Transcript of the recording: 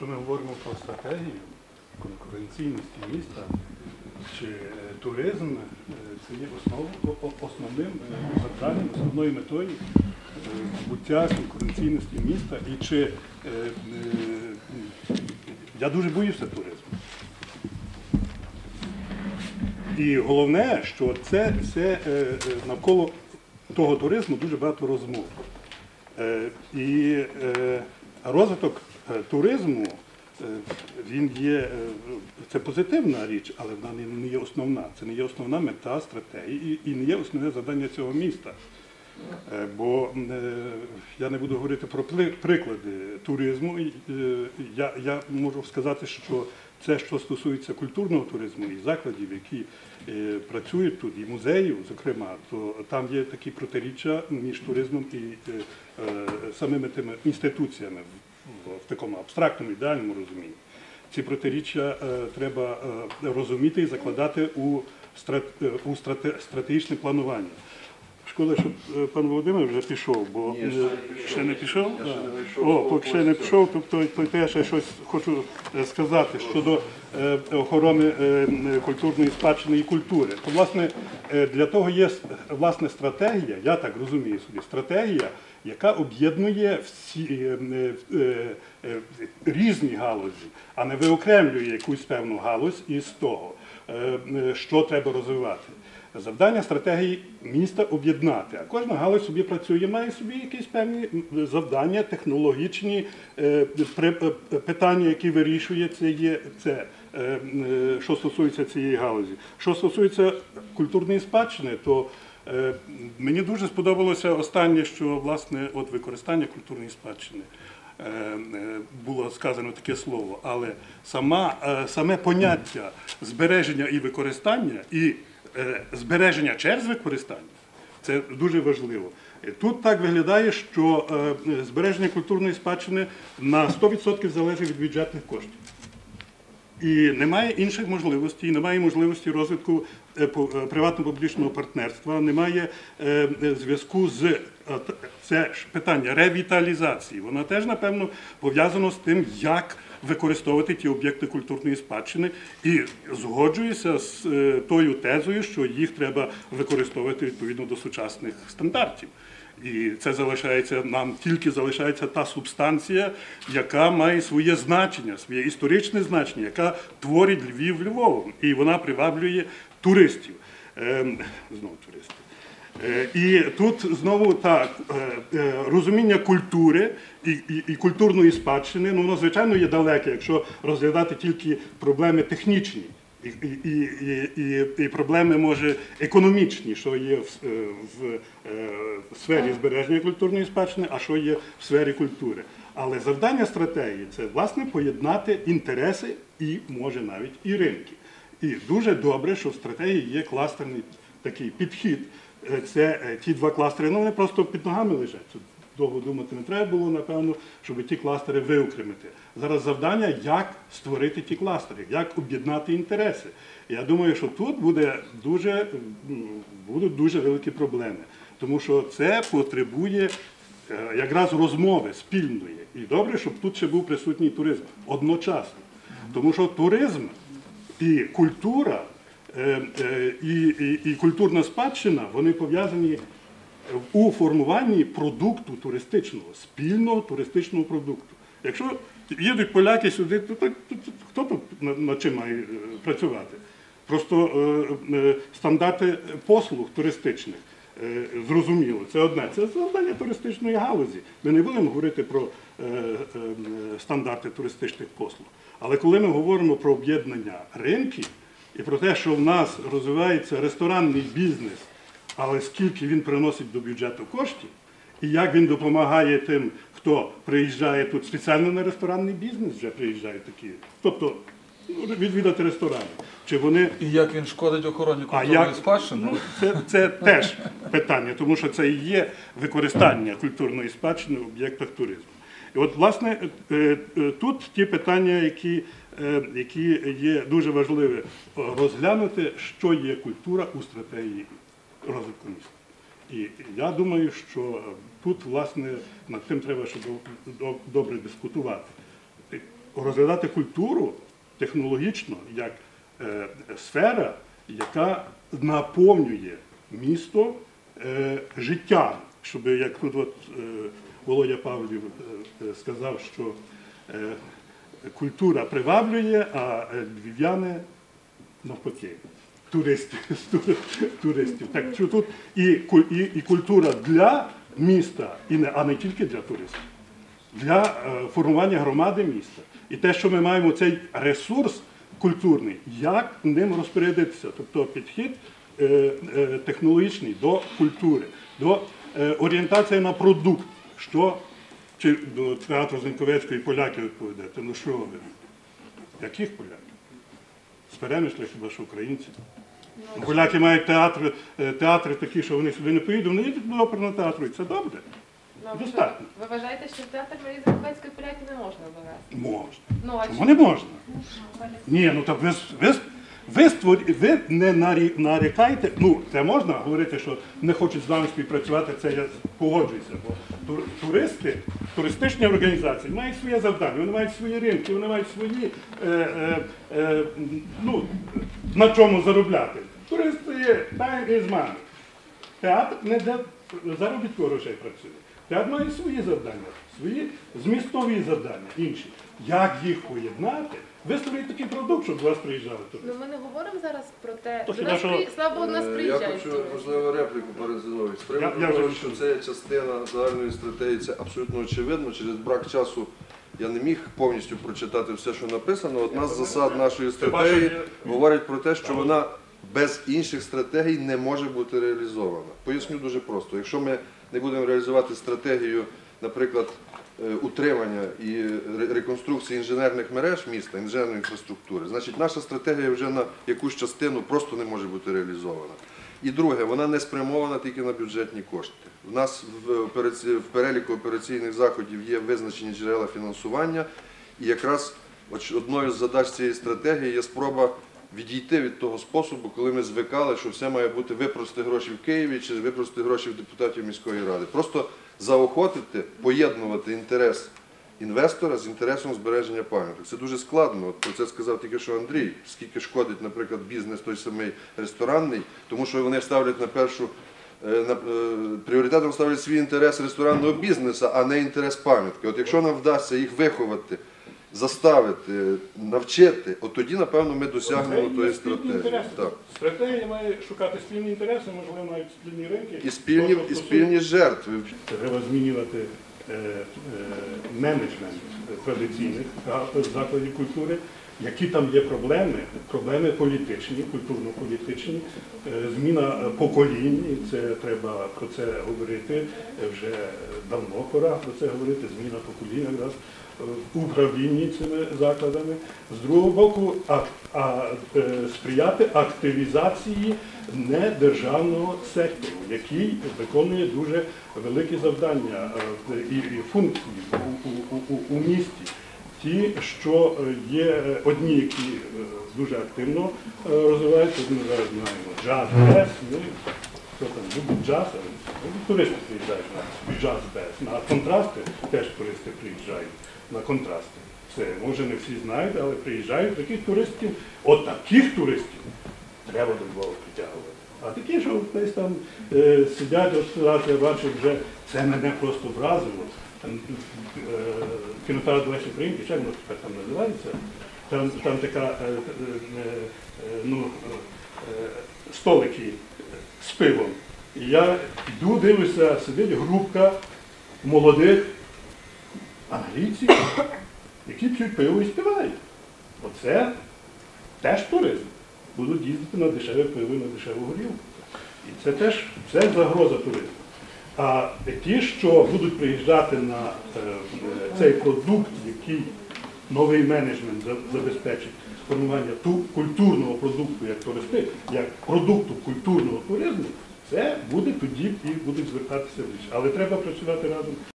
Якщо ми говоримо про стратегію конкуренційності міста, чи е, туризм е, це є основ, основним е, завданням, основною метою буття конкуренційності міста. І чи я дуже боюся туризму. І головне, що це все навколо того туризму дуже багато розмов. І розвиток туризму він є е, це позитивна річ, але вона не- є основна. Це не є основна мета стратегії і не є основне завдання цього міста. Е, Бо е, я не буду говорити про приклади туризму. Я, я можу сказати, що це, що стосується культурного туризму і закладів, які працюють тут, і музеїв, зокрема, то там є такі протиріччя між туризмом і самими тими інституціями в такому абстрактному ідеальному розумінні. Ці протиріччя е, треба е, розуміти і закладати у, е, стратегічне планування. Шкода, щоб е, пан Володимир вже пішов, бо Ні, ще не пішов. ще не пішов. Я ще не вийшов. О, поки ще не пішов, тобто то, я ще щось хочу е, сказати щодо е, охорони культурної спадщини і культури. То власне для того є власне стратегія, я так розумію собі, стратегія, яка об'єднує всі різні галузі, а не виокремлює якусь певну галузь із того, що треба розвивати. Завдання стратегії міста об'єднати. А кожна галузь собі працює, має собі якісь певні завдання, технологічні е, е, питання, які вирішує це є це, е, що стосується цієї галузі. Що стосується культурної спадщини, то мені дуже сподобалося останнє, що власне от використання культурної спадщини. Було сказано таке слово, але сама, саме поняття збереження і використання і е, збереження через використання це дуже важливо. Е, Тут так виглядає, що е, збереження культурної спадщини на 100% залежить від бюджетних коштів. І немає інших можливостей, немає можливості розвитку приватно-публічного партнерства, немає зв'язку з це ж питання ревіталізації. Воно теж, напевно, пов'язано з тим, як використовувати ті об'єкти культурної спадщини, і згоджуюся з е, тою тезою, що їх треба використовувати відповідно до сучасних стандартів. І це залишається нам тільки залишається та субстанція, яка має своє значення, своє історичне значення, яка творить Львів Львовом, і вона приваблює туристів. Ем, знову туристів. Е, І тут знову так е, е, розуміння культури і, і, і культурної спадщини, ну воно звичайно є далеке, якщо розглядати тільки проблеми технічні. І, і, і, і, проблеми може економічні, що є в, в, в сфері збереження культурної спадщини, а що є в сфері культури. Але завдання стратегії це власне поєднати інтереси і може навіть і ринки. І дуже добре, що в стратегії є кластерний такий підхід. Е, Це е, ті два кластери, ну вони просто під ногами лежать. Тут довго думати не треба було, напевно, щоб ті кластери виокремити. Зараз завдання, як створити ті кластери, як об'єднати інтереси. Я думаю, що тут буде дуже, будуть дуже великі проблеми, тому що це потребує е, якраз розмови спільної. І добре, щоб тут ще був присутній туризм одночасно. Тому що туризм і культура, і, і, і культурна спадщина, вони пов'язані у формуванні продукту туристичного, спільного туристичного продукту. Якщо їдуть поляки сюди, то, то, то, то хто тут над, чим має е, працювати? Просто е, е, стандарти послуг туристичних. е, Зрозуміло, це одне. Це завдання туристичної галузі. Ми не будемо говорити про е, е, стандарти туристичних послуг. Але коли ми говоримо про об'єднання ринків і про те, що в нас розвивається ресторанний бізнес, але скільки він приносить до бюджету коштів, і як він допомагає тим, хто приїжджає тут спеціально на ресторанний бізнес, вже приїжджають такі. Тобто ну, відвідати ресторани. Чи вони І як він шкодить охороні культурної як спадщини? ну, це, це теж питання, тому що це і є використання культурної спадщини в об'єктах туризму. І от, власне, е, е, тут ті питання, які, які є дуже важливі, розглянути, що є культура у стратегії розвитку міста. І я думаю, що е, тут, власне, над тим треба доб- добре дискутувати. розглядати культуру технологічно як е, сфера, яка наповнює місто е, життям. Щоб як тут от, е, Володя Павлів е, е, сказав, що е, культура приваблює, а е, львів'яни навпаки. Туристів, туристів. Так що тут і, і, і культура для міста, і не, а не тільки для туристів, для е, формування громади міста. І те, що ми маємо цей ресурс культурний, як ним розпорядитися, тобто підхід е, е, технологічний до культури, до е, орієнтації на продукт, що чи до театру Зеньковецької поляки відповідаєте, ну що ви? Яких поляків? З перемишля хіба що українці. Поляки мають театри, е, театри такі, що вони сюди не поїдуть, вони їдуть до оперного театру, і це добре. Ну, ви, Достатньо. ви вважаєте, що в театр Марії Закопецької поляки не можна довести? Можна. Ну, а Чому не можна? Ні, ну так ви, ви, ви, створі, ви не нарі, нарікайте, ну це можна говорити, що не хочуть з нами співпрацювати, це я погоджуюся. Бо туристи, туристичні організації мають своє завдання, вони мають свої ринки, вони мають свої, е, е, е, ну, на чому заробляти. Туристи є time is money. Театр не для заробітку грошей працює. Театр має свої завдання, свої змістові завдання, інші. Як їх поєднати? Ви такий продукт, щоб до вас приїжджали. Ну ми не говоримо зараз про те, То хіба нас що- при... слава Богу, нас Е, Я приїжджають хочу, можливо, репліку перед Зіновою. З приводу Я- я вже що відчув. це частина загальної стратегії, це абсолютно очевидно. Через брак часу я не міг повністю прочитати все, що написано. Одна з засад нашої стратегії говорить про те, що вона без інших стратегій не може бути реалізована. Поясню дуже просто. Якщо ми не будемо реалізувати стратегію, наприклад, утримання і реконструкції інженерних мереж міста, інженерної інфраструктури, значить наша стратегія вже на якусь частину просто не може бути реалізована. І друге, вона не спрямована тільки на бюджетні кошти. У нас в, переліку операційних заходів є визначені джерела фінансування, і якраз одною з задач цієї стратегії є спроба відійти від того способу, коли ми звикали, що все має бути випрости гроші в Києві чи випрости гроші в депутатів міської ради. Просто заохотити, поєднувати інтерес інвестора з інтересом збереження пам'яток. Це дуже складно. Про це сказав тільки що Андрій. Скільки шкодить, наприклад, бізнес той самий ресторанний, тому що вони ставлять на першу е, на, е, пріоритетом ставлять свій інтерес ресторанного бізнесу, а не інтерес пам'ятки. От якщо нам вдасться їх виховати, заставити, навчити, от тоді, напевно, ми досягнемо тої стратегії. Так. Стратегія має шукати спільні інтереси, можливо, навіть спільні ринки. І спільні, і спільні жертви. Треба змінювати е, е, менеджмент традиційних закладів культури, які там є проблеми, проблеми політичні, культурно-політичні, е, зміна е, поколінь, і це треба про це говорити е, вже давно пора про це говорити, зміна поколінь якраз в управлінні цими закладами. З другого боку, а, а, сприяти активізації недержавного сектору, який виконує дуже великі завдання і, і функції у, у, у- у місті. Ті, що е, є е, одні, які е, дуже активно розвиваються, ми зараз знаємо джаз, бес, ну, хто там любить джаз, ну, туристи приїжджають на джаз бес, на контрасти теж туристи приїжджають на контрасти. Це може не всі знають, але приїжджають таких туристів, от таких туристів треба до Львова притягувати. А такі, що десь там е, сидять, от я бачив вже, це мене просто вразило. Кінотеатр Лесі Українки, як воно тепер там називається? Там, там така е, е, е, ну, столики з пивом. І я йду, дивлюся, сидить групка молодих англійців, які п'ють пиво і співають. Оце теж туризм. Будуть їздити на дешеве пиво і на дешеву горілку. І це теж це загроза туризму. А ті, що будуть приїжджати на е, цей продукт, який новий менеджмент забезпечить формування ту культурного продукту як туристи, як продукту культурного туризму, це буде тоді і будуть звертатися більше. Але треба працювати разом.